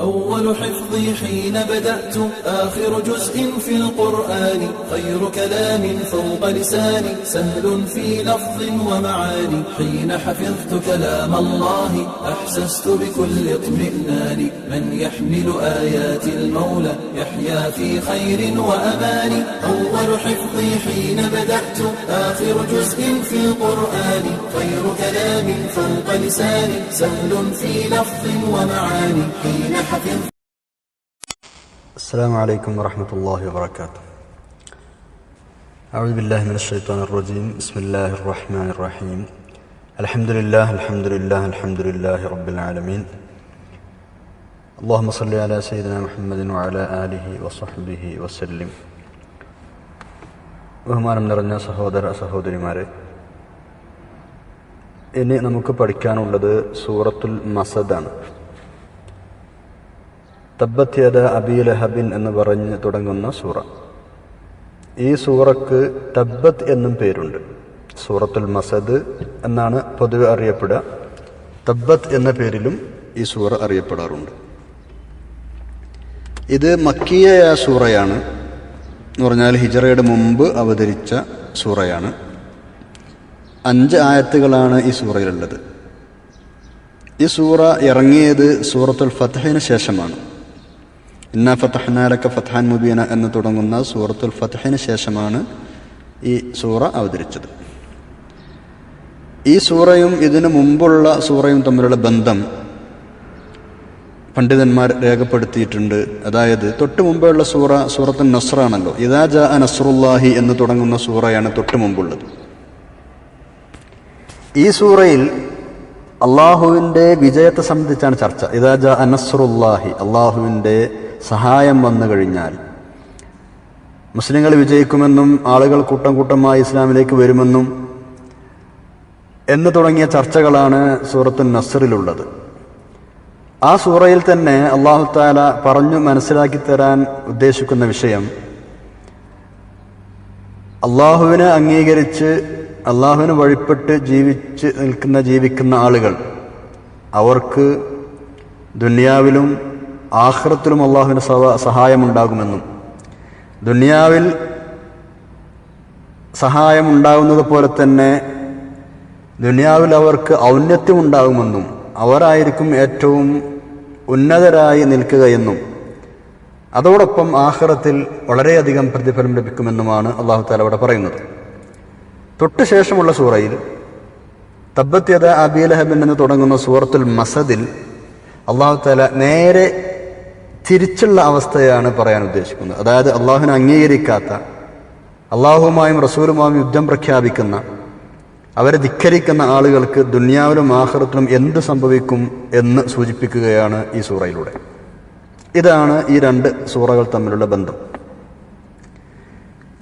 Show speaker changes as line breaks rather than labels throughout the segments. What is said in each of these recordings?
أول حفظي حين بدأت آخر جزء في القرآن. خير كلام فوق لساني سهل في لفظ ومعاني. حين حفظت كلام الله أحسست بكل اطمئنان. من يحمل آيات المولى يحيا في خير وأمان. أول حفظي حين بدأت آخر جزء في القرآن. خير كلام فوق لساني سهل في لفظ ومعاني. حين حفظت
السلام عليكم ورحمة الله وبركاته أعوذ بالله من الشيطان الرجيم بسم الله الرحمن الرحيم الحمد لله الحمد لله الحمد لله رب العالمين اللهم صل على سيدنا محمد وعلى آله وصحبه وسلم ബഹുമാനം നിറഞ്ഞ സഹോദര സഹോദരിമാരെ ഇനി നമുക്ക് പഠിക്കാനുള്ളത് സൂറത്തുൽ മസദാണ് തബ്ബത്യത അബി ലഹബിൻ എന്ന് പറഞ്ഞ് തുടങ്ങുന്ന സൂറ. ഈ സൂറക്ക് തബ്ബത്ത് എന്നും പേരുണ്ട്. സൂറത്തുൽ മസദ് എന്നാണ് പൊതുവെ അറിയപ്പെടുക. തബ്ബത്ത് എന്ന പേരിലും ഈ സൂറ അറിയപ്പെടാറുണ്ട്. ഇത് മക്കിയായ സൂറയാണ്. എന്ന് പറഞ്ഞാൽ ഹിജറയുടെ മുമ്പ് അവതരിച്ച സൂറയാണ്. അഞ്ച് ആയത്തുകളാണ് ഈ സൂറയിലുള്ളത്. ഈ സൂറ ഇറങ്ങിയത് സൂറത്തുൽ ഫത്തഹിന് ശേഷമാണ്. ഇന്ന ഫത്തഹ്നാലക്ക ഫത്തഹാൻ മുബീന എന്ന് തുടങ്ങുന്ന സൂറത്തുൽ ഫത്തഹിന് ശേഷമാണ് ഈ സൂറ അവതരിച്ചത്. ഈ സൂറയും ഇതിനു മുമ്പുള്ള സൂറയും തമ്മിലുള്ള ബന്ധം പണ്ഡിതന്മാർ രേഖപ്പെടുത്തിയിട്ടുണ്ട്. അതായത് തൊട്ട് മുമ്പുള്ള സൂറ സൂറത്ത് നസ്രാണല്ലോ ഇതാ ജാ നസ്രുല്ലാഹി എന്ന് തുടങ്ങുന്ന സൂറയാണ് തൊട്ട് മുമ്പുള്ളത്. ഈ സൂറയിൽ അള്ളാഹുവിന്റെ വിജയത്തെ സംബന്ധിച്ചാണ് ചർച്ച. ഇതാജ അനസ്രുല്ലാഹി അള്ളാഹുവിന്റെ സഹായം വന്നു കഴിഞ്ഞാൽ മുസ്ലിങ്ങൾ വിജയിക്കുമെന്നും ആളുകൾ കൂട്ടം കൂട്ടമായി ഇസ്ലാമിലേക്ക് വരുമെന്നും എന്ന് തുടങ്ങിയ ചർച്ചകളാണ് സൂറത്തു നസറിലുള്ളത്. ആ സൂറയിൽ തന്നെ അള്ളാഹു താല പറഞ്ഞു മനസ്സിലാക്കി തരാൻ ഉദ്ദേശിക്കുന്ന വിഷയം അള്ളാഹുവിനെ അംഗീകരിച്ച് അള്ളാഹുവിന് വഴിപ്പെട്ട് ജീവിച്ച് നിൽക്കുന്ന ജീവിക്കുന്ന ആളുകൾ അവർക്ക് ദുനിയാവിലും ആഹ്റത്തിലും അള്ളാഹുവിന് സഹായമുണ്ടാകുമെന്നും ദുനിയാവിൽ സഹായമുണ്ടാകുന്നത് പോലെ തന്നെ ദുനിയാവിൽ അവർക്ക് ഔന്നത്യം ഉണ്ടാകുമെന്നും അവരായിരിക്കും ഏറ്റവും ഉന്നതരായി നിൽക്കുകയെന്നും അതോടൊപ്പം ആഹ്റത്തിൽ വളരെയധികം പ്രതിഫലം ലഭിക്കുമെന്നുമാണ് അള്ളാഹു താല അവിടെ പറയുന്നത്. തൊട്ടു ശേഷമുള്ള സൂറയിൽ തബ്ബത്യത അബീലഹബിൻ എന്ന് തുടങ്ങുന്ന സൂറത്തുൽ മസദിൽ അള്ളാഹു താല നേരെ തിരിച്ചുള്ള അവസ്ഥയാണ് പറയാൻ ഉദ്ദേശിക്കുന്നത്. അതായത് അള്ളാഹുവിനെ അംഗീകരിക്കാത്ത അള്ളാഹുമായും റസൂലുമായും യുദ്ധം പ്രഖ്യാപിക്കുന്ന അവരെ ധിക്കരിക്കുന്ന ആളുകൾക്ക് ദുന്യാവിലും ആഹ്റത്തിലും എന്ത് സംഭവിക്കും എന്ന് സൂചിപ്പിക്കുകയാണ് ഈ സൂറയിലൂടെ. ഇതാണ് ഈ രണ്ട് സൂറകൾ തമ്മിലുള്ള ബന്ധം.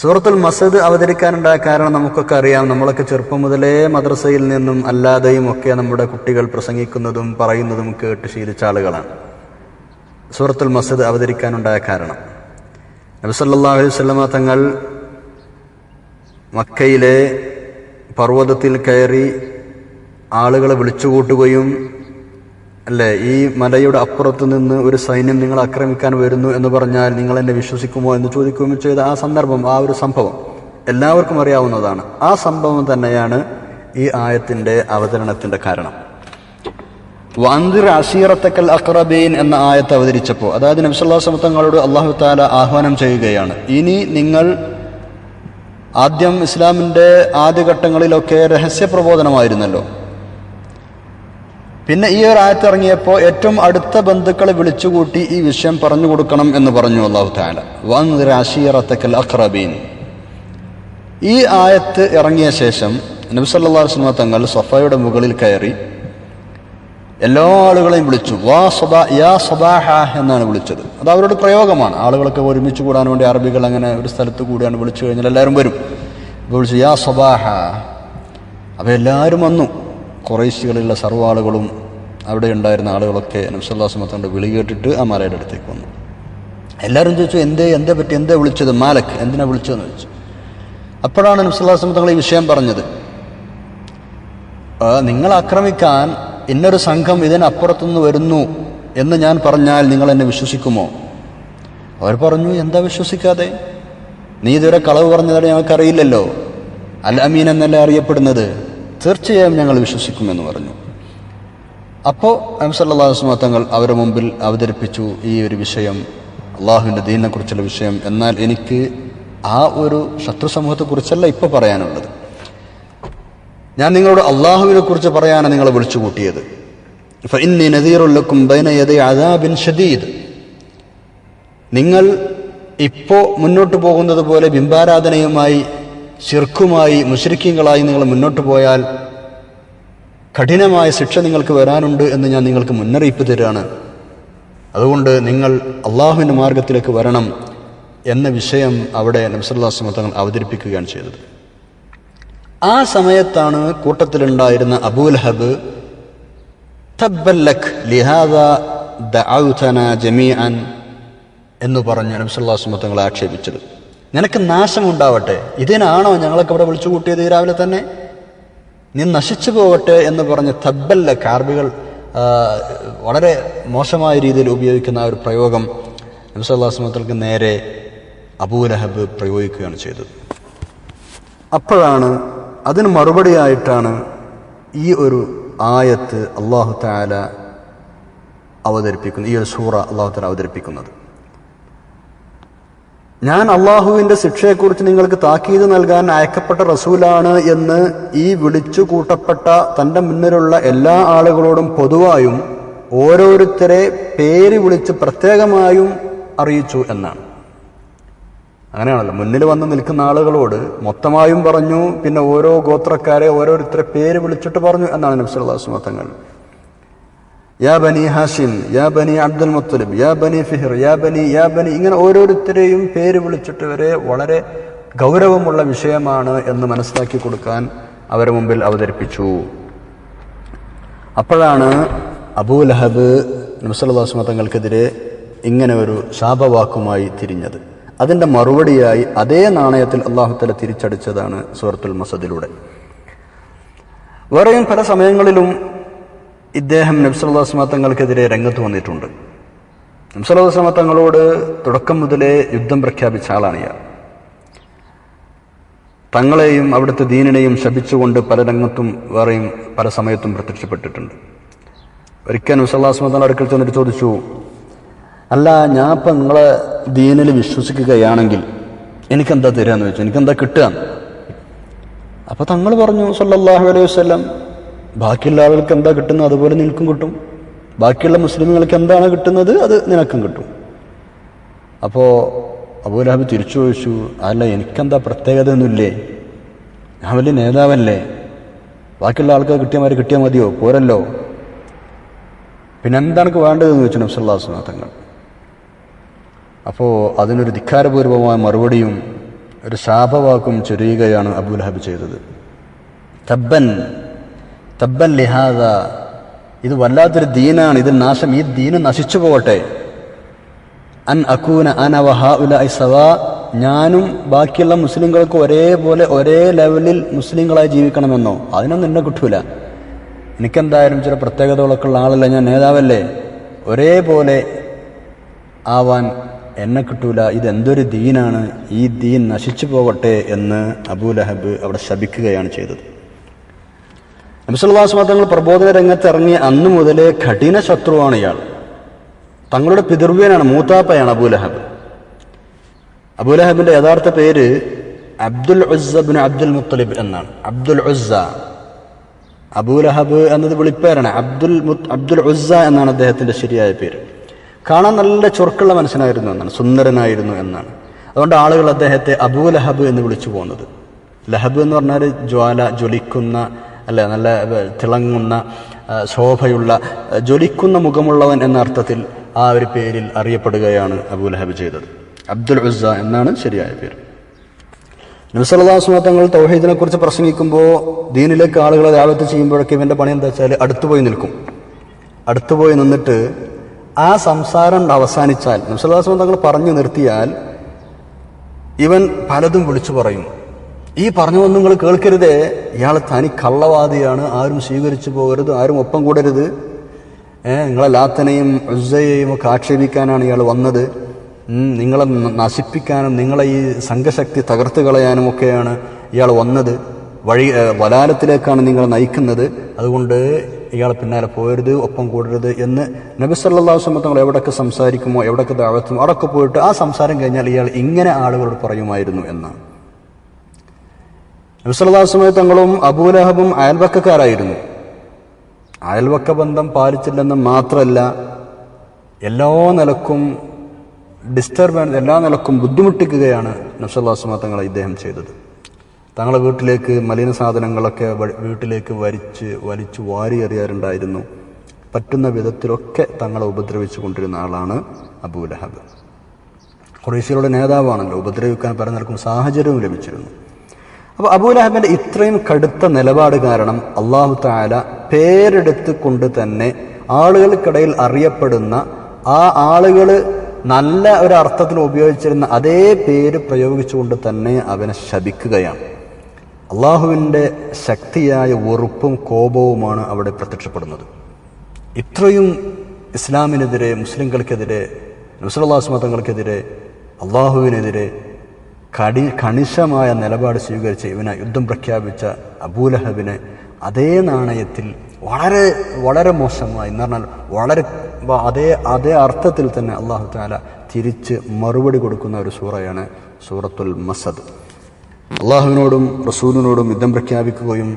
സൂറത്തുൽ മസദ് അവതരിക്കാനുണ്ടായ കാരണം നമുക്കൊക്കെ അറിയാം. നമ്മളൊക്കെ ചെറുപ്പം മുതലേ മദ്രസയിൽ നിന്നും അല്ലാതെയും ഒക്കെ നമ്മുടെ കുട്ടികൾ പ്രസംഗിക്കുന്നതും പറയുന്നതും കേട്ട് ശീലിച്ച ആളുകളാണ്. സൂറത്തുൽ മസദ് അവതരിക്കാനുണ്ടായ കാരണം. നബിസല്ലാ അലൈഹി സ്വലമ തങ്ങൾ മക്കയിലെ പർവതത്തിൽ കയറി ആളുകളെ വിളിച്ചുകൂട്ടുകയും അല്ലേ? ഈ മലയുടെ അപ്പുറത്ത് നിന്ന് ഒരു സൈന്യം നിങ്ങൾ ആക്രമിക്കാൻ വരുന്നു എന്ന് പറഞ്ഞാൽ നിങ്ങൾ എന്നെ വിശ്വസിക്കുമോ എന്ന് ചോദിക്കുകയും ചെയ്ത ആ സന്ദർഭം ആ ഒരു സംഭവം എല്ലാവർക്കും അറിയാവുന്നതാണ്. ആ സംഭവം തന്നെയാണ് ഈ ആയത്തിന്റെ അവതരണത്തിന്റെ കാരണം. വാന്തിർ അസീറത്തക്കൽ അക്രബീൻ എന്ന ആയത്ത് അവതരിച്ചപ്പോൾ അതായത് നബ്സല്ലാ തങ്ങളോട് അള്ളാഹു താല ആഹ്വാനം ചെയ്യുകയാണ്. ഇനി നിങ്ങൾ ആദ്യം ഇസ്ലാമിന്റെ ആദ്യഘട്ടങ്ങളിലൊക്കെ രഹസ്യ പ്രബോധനമായിരുന്നല്ലോ പിന്നെ ഈ ഒരു ആയത്ത് ഇറങ്ങിയപ്പോൾ ഏറ്റവും അടുത്ത ബന്ധുക്കളെ വിളിച്ചുകൂട്ടി ഈ വിഷയം പറഞ്ഞു കൊടുക്കണം എന്ന് പറഞ്ഞു അള്ളാഹു താല വൻറീറത്തക്കൽ അഖ്റബീൻ. ഈ ആയത്ത് ഇറങ്ങിയ ശേഷം നബ്സല്ലാ വസ്ലമ തങ്ങൾ സഫയുടെ മുകളിൽ കയറി എല്ലാ ആളുകളെയും വിളിച്ചു. വാ സബാ യാ സബാഹ എന്നാണ് വിളിച്ചത്. അത് അവരുടെ പ്രയോഗമാണ്. ആളുകളൊക്കെ ഒരുമിച്ച് കൂടാൻ വേണ്ടി അറബികൾ അങ്ങനെ ഒരു സ്ഥലത്ത് കൂടിയാണ് വിളിച്ചു കഴിഞ്ഞാൽ എല്ലാവരും വരും. വിളിച്ചു യാ സബാഹ. അപ്പോൾ എല്ലാവരും വന്നു. കുറേശികളിലുള്ള സർവ ആളുകളും അവിടെ ഉണ്ടായിരുന്ന ആളുകളൊക്കെ നബ്സല്ലാസ്മത്തോണ്ട് വിളി കേട്ടിട്ട് ആ മാലയുടെ അടുത്തേക്ക് വന്നു. എല്ലാവരും ചോദിച്ചു എന്തേ എന്തേ പറ്റി? എന്താ വിളിച്ചത്? മാലക്ക് എന്തിനാ വിളിച്ചതെന്ന് ചോദിച്ചു. അപ്പോഴാണ് നബ്സല്ലാസ്മ തങ്ങൾ ഈ വിഷയം പറഞ്ഞത്. നിങ്ങൾ ആക്രമിക്കാൻ ഇന്നൊരു സംഘം ഇതിനപ്പുറത്തുനിന്ന് വരുന്നു എന്ന് ഞാൻ പറഞ്ഞാൽ നിങ്ങൾ എന്നെ വിശ്വസിക്കുമോ? അവർ പറഞ്ഞു എന്താ വിശ്വസിക്കാതെ? നീ ഇതുവരെ കളവ് പറഞ്ഞതായിട്ട് ഞങ്ങൾക്കറിയില്ലല്ലോ. അൽ അമീൻ എന്നല്ലേ അറിയപ്പെടുന്നത്? തീർച്ചയായും ഞങ്ങൾ വിശ്വസിക്കുമെന്ന് പറഞ്ഞു. അപ്പോൾ അംസല്ലാസ്മ തങ്ങൾ അവരുടെ മുമ്പിൽ അവതരിപ്പിച്ചു ഈ ഒരു വിഷയം അള്ളാഹുവിന്റെ ദീനിനെക്കുറിച്ചുള്ള വിഷയം. എന്നാൽ എനിക്ക് ആ ഒരു ശത്രു സമൂഹത്തെക്കുറിച്ചല്ല ഇപ്പോൾ പറയാനുള്ളത്. ഞാൻ നിങ്ങളോട് അള്ളാഹുവിനെ കുറിച്ച് പറയാനാണ് നിങ്ങളെ വിളിച്ചു കൂട്ടിയത്. ഫഇന്നി നദീറുല്ലക്കും ബൈന യദൈ അദാബിൻ ഷദീദ്. നിങ്ങൾ ഇപ്പോൾ മുന്നോട്ട് പോകുന്നത് പോലെ ബിംബാരാധനയുമായി ശിർക്കുമായി മുഷരിക്കങ്ങളായി നിങ്ങൾ മുന്നോട്ട് പോയാൽ കഠിനമായ ശിക്ഷ നിങ്ങൾക്ക് വരാനുണ്ട് എന്ന് ഞാൻ നിങ്ങൾക്ക് മുന്നറിയിപ്പ് തരാണ് അതുകൊണ്ട് നിങ്ങൾ അള്ളാഹുവിന്റെ മാർഗത്തിലേക്ക് വരണം എന്ന വിഷയം അവിടെ നബ്സല്ലാസ്മ തങ്ങൾ അവതരിപ്പിക്കുകയാണ് ചെയ്തത്. ആ സമയത്താണ് കൂട്ടത്തിലുണ്ടായിരുന്ന അബൂലഹബ് തബ്ബല്ലഖ് ലിഹാദ ദഅൗതന ജമീഅൻ എന്ന് പറഞ്ഞ് നബ്സല്ലാസ്മ തങ്ങൾ ആക്ഷേപിച്ചത്. നിനക്ക് നാശമുണ്ടാവട്ടെ. ഇതിനാണോ ഞങ്ങളൊക്കെ ഇവിടെ വിളിച്ചു കൂട്ടിയത് രാവിലെ തന്നെ? നീ നശിച്ചു പോകട്ടെ എന്ന് പറഞ്ഞ് തബ്ബല്ല കാർബികൾ വളരെ മോശമായ രീതിയിൽ ഉപയോഗിക്കുന്ന ആ ഒരു പ്രയോഗം നബ്സല്ലാസ്മത്തർക്ക് നേരെ അബൂലഹബ് പ്രയോഗിക്കുകയാണ് ചെയ്തത്. അപ്പോഴാണ് അതിന് മറുപടിയായിട്ടാണ് ഈ ഒരു ആയത്ത് അള്ളാഹു താല അവതരിപ്പിക്കുന്നത് ഈ ഒരു സൂറ അള്ളാഹു താല അവതരിപ്പിക്കുന്നത്. ഞാൻ അള്ളാഹുവിന്റെ ശിക്ഷയെക്കുറിച്ച് നിങ്ങൾക്ക് താക്കീത് നൽകാൻ അയക്കപ്പെട്ട റസൂലാണ് എന്ന് ഈ വിളിച്ചു കൂട്ടപ്പെട്ട തന്റെ മുന്നിലുള്ള എല്ലാ ആളുകളോടും പൊതുവായും ഓരോരുത്തരെ പേര് വിളിച്ച് പ്രത്യേകമായും അറിയിച്ചു എന്നാണ്. അങ്ങനെയാണല്ലോ മുന്നിൽ വന്ന് നിൽക്കുന്ന ആളുകളോട് മൊത്തമായും പറഞ്ഞു പിന്നെ ഓരോ ഗോത്രക്കാരെ ഓരോരുത്തരെ പേര് വിളിച്ചിട്ട് പറഞ്ഞു എന്നാണ് നബ്സുല്ലാസ് മത്തങ്ങൾ യാ ബനി ഹാഷിം യാ ബനി അബ്ദുൽ മുത്തലിബ് യാ ബനി ഫിഹിർ യാ ബനി യാ ബനി ഇങ്ങനെ ഓരോരുത്തരെയും പേര് വിളിച്ചിട്ട് വരെ വളരെ ഗൗരവമുള്ള വിഷയമാണ് എന്ന് മനസ്സിലാക്കി കൊടുക്കാൻ അവരെ മുമ്പിൽ അവതരിപ്പിച്ചു. അപ്പോഴാണ് അബൂ അബൂലഹബ് നബ്സല്ലാസ് മതങ്ങൾക്കെതിരെ ഇങ്ങനെ ഒരു ശാപവാക്കുമായി തിരിഞ്ഞത്. അതിന്റെ മറുപടിയായി അതേ നാണയത്തിൽ അള്ളാഹുത്തല തിരിച്ചടിച്ചതാണ് സൂറത്തുൽ മസദിലൂടെ. വേറെയും പല സമയങ്ങളിലും ഇദ്ദേഹം നബ്സല്ലാസ്മ തങ്ങൾക്കെതിരെ രംഗത്ത് വന്നിട്ടുണ്ട്. നബ്സല്ലാസ്മ തങ്ങളോട് തുടക്കം മുതലേ യുദ്ധം പ്രഖ്യാപിച്ച ആളാണ് ഇയാൾ. തങ്ങളെയും അവിടുത്തെ ദീനിനെയും ശപിച്ചുകൊണ്ട് പല രംഗത്തും വേറെയും പല സമയത്തും പ്രത്യക്ഷപ്പെട്ടിട്ടുണ്ട്. ഒരിക്കൽ നബ്സല്ലാസ്മ തങ്ങൾ അടുക്കൽ ചെന്നിട്ട് ചോദിച്ചു അല്ല ഞാൻ ഇപ്പം നിങ്ങളെ ദീനിൽ വിശ്വസിക്കുകയാണെങ്കിൽ എനിക്കെന്താ തരാന്ന് ചോദിച്ചു. എനിക്കെന്താ കിട്ടുക? അപ്പോൾ തങ്ങൾ പറഞ്ഞു സല്ലാഹു അലൈഹി വസല്ലം ബാക്കിയുള്ള ആളുകൾക്ക് എന്താ കിട്ടുന്നത് അതുപോലെ നിനക്കും കിട്ടും. ബാക്കിയുള്ള മുസ്ലിങ്ങൾക്ക് എന്താണ് കിട്ടുന്നത് അത് നിനക്കും കിട്ടും. അപ്പോൾ അബൂലഹബ് തിരിച്ചു ചോദിച്ചു അല്ല എനിക്കെന്താ പ്രത്യേകത ഒന്നുമില്ലേ? ഞാൻ വലിയ നേതാവല്ലേ? ബാക്കിയുള്ള ആൾക്കാർ കിട്ടിയ മാതിരി കിട്ടിയാൽ മതിയോ? പോരല്ലോ. പിന്നെ എന്താണ് വേണ്ടതെന്ന് ചോദിച്ചു നബ്സല്ലാസ് തങ്ങൾ. അപ്പോൾ അതിനൊരു ധിക്കാരപൂർവമായ മറുപടിയും ഒരു ശാപവാക്കും ചൊരിയുകയാണ് അബൂലഹബ് ചെയ്തത്. തബ്ബൻ തബ്ബൻ ലിഹാദ. ഇത് വല്ലാത്തൊരു ദീനാണ്. ഇത് നാശം ഈ ദീന് നശിച്ചു പോകട്ടെ. അൻ അക്കൂന അൻ ഉല ഞാനും ബാക്കിയുള്ള മുസ്ലിങ്ങൾക്ക് ഒരേപോലെ ഒരേ ലെവലിൽ മുസ്ലിങ്ങളായി ജീവിക്കണമെന്നോ? അതിനൊന്നും എന്നെ കിട്ടൂല. എനിക്കെന്തായാലും ചില പ്രത്യേകതകളൊക്കെ ഉള്ള ആളല്ല ഞാൻ നേതാവല്ലേ? ഒരേപോലെ ആവാൻ എന്നെ കിട്ടൂല. ഇതെന്തൊരു ദീനാണ്? ഈ ദീൻ നശിച്ചു പോകട്ടെ എന്ന് അബൂലഹബ് അവിടെ ശപിക്കുകയാണ് ചെയ്തത്. നബിസുല്ലാസ് തങ്ങൾ പ്രബോധന രംഗത്ത് ഇറങ്ങിയ അന്നു മുതലേ കഠിന ശത്രുവാണ് ഇയാൾ. തങ്ങളുടെ പിതൃവ്യനാണ് മൂത്താപ്പയാണ് അബൂലഹബ് അബൂലഹബിന്റെ യഥാർത്ഥ പേര് അബ്ദുൽ ഉസ്സബിന് അബ്ദുൽ മുത്തലിബ് എന്നാണ്. അബ്ദുൽ ഉസ്സ. അബൂലഹബ് എന്നത് വിളിപ്പേരാണ്. അബ്ദുൽ അബ്ദുൽ ഉസ്സ എന്നാണ് അദ്ദേഹത്തിന്റെ ശരിയായ പേര്. കാണാൻ നല്ല ചൊർക്കുള്ള മനുഷ്യനായിരുന്നു എന്നാണ് സുന്ദരനായിരുന്നു എന്നാണ്. അതുകൊണ്ട് ആളുകൾ അദ്ദേഹത്തെ അബൂലഹബ് എന്ന് വിളിച്ചു പോകുന്നത് ലഹബ് എന്ന് പറഞ്ഞാൽ ജ്വാല ജ്വലിക്കുന്ന അല്ല? നല്ല തിളങ്ങുന്ന ശോഭയുള്ള ജ്വലിക്കുന്ന മുഖമുള്ളവൻ എന്ന അർത്ഥത്തിൽ ആ ഒരു പേരിൽ അറിയപ്പെടുകയാണ് അബൂലഹബ് ചെയ്തത്. അബ്ദുൽ ഉസ്സ എന്നാണ് ശരിയായ പേര്. നബിസല്ലാസ്മ തങ്ങൾ തൗഹീദിനെ കുറിച്ച് പ്രസംഗിക്കുമ്പോൾ ദീനിലേക്ക് ആളുകളെ ദാവത്ത് ചെയ്യുമ്പോഴൊക്കെ ഇവന്റെ പണി എന്താ വെച്ചാൽ അടുത്തുപോയി നിൽക്കും. അടുത്തുപോയി നിന്നിട്ട് ആ സംസാരം അവസാനിച്ചാൽ നബിസല്ലാസ്മ തങ്ങൾ പറഞ്ഞു നിർത്തിയാൽ ഇവൻ പലതും വിളിച്ചു പറയും. ഈ പറഞ്ഞതൊന്നും നിങ്ങൾ കേൾക്കരുത്. ഇയാൾ തനി കള്ളവാദിയാണ്. ആരും സ്വീകരിച്ചു പോകരുത്. ആരും ഒപ്പം കൂടരുത്. നിങ്ങളെ ലാത്തനെയും ഉസയെയും ഒക്കെ ആക്ഷേപിക്കാനാണ് ഇയാൾ വന്നത്. നിങ്ങളെ നശിപ്പിക്കാനും നിങ്ങളെ ഈ സംഘശക്തി തകർത്ത് കളയാനും ഒക്കെയാണ് ഇയാൾ വന്നത്. വഴി വലാലത്തിലേക്കാണ് നിങ്ങൾ നയിക്കുന്നത്. അതുകൊണ്ട് ഇയാൾ പിന്നാലെ പോയരുത് ഒപ്പം കൂടരുത് എന്ന് നബി സല്ലല്ലാഹു അലൈഹി വസല്ലം തങ്ങൾ എവിടൊക്കെ സംസാരിക്കുമോ എവിടൊക്കെ ദാവത്തുമോ അവിടൊക്കെ പോയിട്ട് ആ സംസാരം കഴിഞ്ഞാൽ ഇയാൾ ഇങ്ങനെ ആളുകളോട് പറയുമായിരുന്നു എന്നാണ്. നബി സല്ലല്ലാഹു അലൈഹി തങ്ങളും അബൂലഹബും അയൽവക്കക്കാരായിരുന്നു. അയൽവക്ക ബന്ധം പാലിച്ചില്ലെന്ന് മാത്രമല്ല എല്ലാ നിലക്കും ഡിസ്റ്റർബൻസ് എല്ലാ നിലക്കും ബുദ്ധിമുട്ടിക്കുകയാണ് നബ്സല്ലാസ്മ തങ്ങൾ ഇദ്ദേഹം ചെയ്തത്. തങ്ങളെ വീട്ടിലേക്ക് മലിന സാധനങ്ങളൊക്കെ വീട്ടിലേക്ക് വരിച്ച് വലിച്ചു വാരി എറിയാറുണ്ടായിരുന്നു. പറ്റുന്ന വിധത്തിലൊക്കെ തങ്ങളെ ഉപദ്രവിച്ചു കൊണ്ടിരുന്ന ആളാണ് അബൂലഹബ്. ഖുറൈശികളുടെ നേതാവാണല്ലോ ഉപദ്രവിക്കാൻ പറഞ്ഞ നിലക്കും സാഹചര്യവും ലഭിച്ചിരുന്നു. അപ്പോൾ അബൂലഹബിന്റെ ഇത്രയും കടുത്ത നിലപാട് കാരണം അള്ളാഹു താല പേരെടുത്ത് കൊണ്ട് തന്നെ ആളുകൾക്കിടയിൽ അറിയപ്പെടുന്ന ആ ആളുകൾ നല്ല ഒരു അർത്ഥത്തിൽ ഉപയോഗിച്ചിരുന്ന അതേ പേര് പ്രയോഗിച്ചുകൊണ്ട് തന്നെ അവനെ ശപിക്കുകയാണ്. അള്ളാഹുവിന്റെ ശക്തിയായ വെറുപ്പും കോപവുമാണ് അവിടെ പ്രത്യക്ഷപ്പെടുന്നത്. ഇത്രയും ഇസ്ലാമിനെതിരെ മുസ്ലിങ്ങൾക്കെതിരെ നുസലാസ് മതങ്ങൾക്കെതിരെ അള്ളാഹുവിനെതിരെ കടി കണിശമായ നിലപാട് സ്വീകരിച്ച ഇവനെ യുദ്ധം പ്രഖ്യാപിച്ച അബൂലഹബിനെ അതേ നാണയത്തിൽ വളരെ വളരെ മോശമായി എന്ന് പറഞ്ഞാൽ വളരെ അതേ അതേ അർത്ഥത്തിൽ തന്നെ അള്ളാഹു താല തിരിച്ച് മറുപടി കൊടുക്കുന്ന ഒരു സൂറയാണ് സൂറത്തുൽ മസദ്. അള്ളാഹുവിനോടും റസൂലിനോടും യുദ്ധം പ്രഖ്യാപിക്കുകയും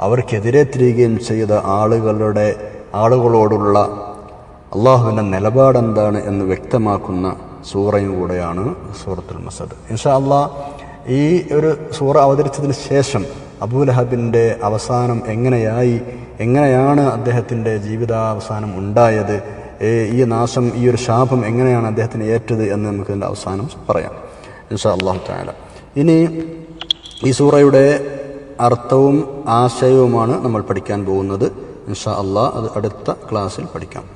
അവർക്കെതിരെ തിരികുകയും ചെയ്ത ആളുകളുടെ ആളുകളോടുള്ള അള്ളാഹുവിന്റെ നിലപാടെന്താണ് എന്ന് വ്യക്തമാക്കുന്ന സൂറയും കൂടെയാണ് സൂറത്തുൽ മസദ്. ഇൻഷാ അള്ളാഹ് ഈ ഒരു സൂറ അവതരിച്ചതിന് ശേഷം അബൂലഹബിന്റെ അവസാനം എങ്ങനെയായി എങ്ങനെയാണ് അദ്ദേഹത്തിന്റെ ജീവിതാവസാനം ഉണ്ടായത് ഈ നാശം ഈ ഒരു ശാപം എങ്ങനെയാണ് അദ്ദേഹത്തിന് ഏറ്റത് എന്ന് നമുക്ക് ഇതിന്റെ അവസാനം പറയാം. ഇൻഷാ അള്ളാഹു താല ഇനി ഈ സൂറയുടെ അർത്ഥവും ആശയവുമാണ് നമ്മൾ പഠിക്കാൻ പോകുന്നത്. ഇൻഷാ അള്ളാഹ് അത് അടുത്ത ക്ലാസ്സിൽ പഠിക്കാം.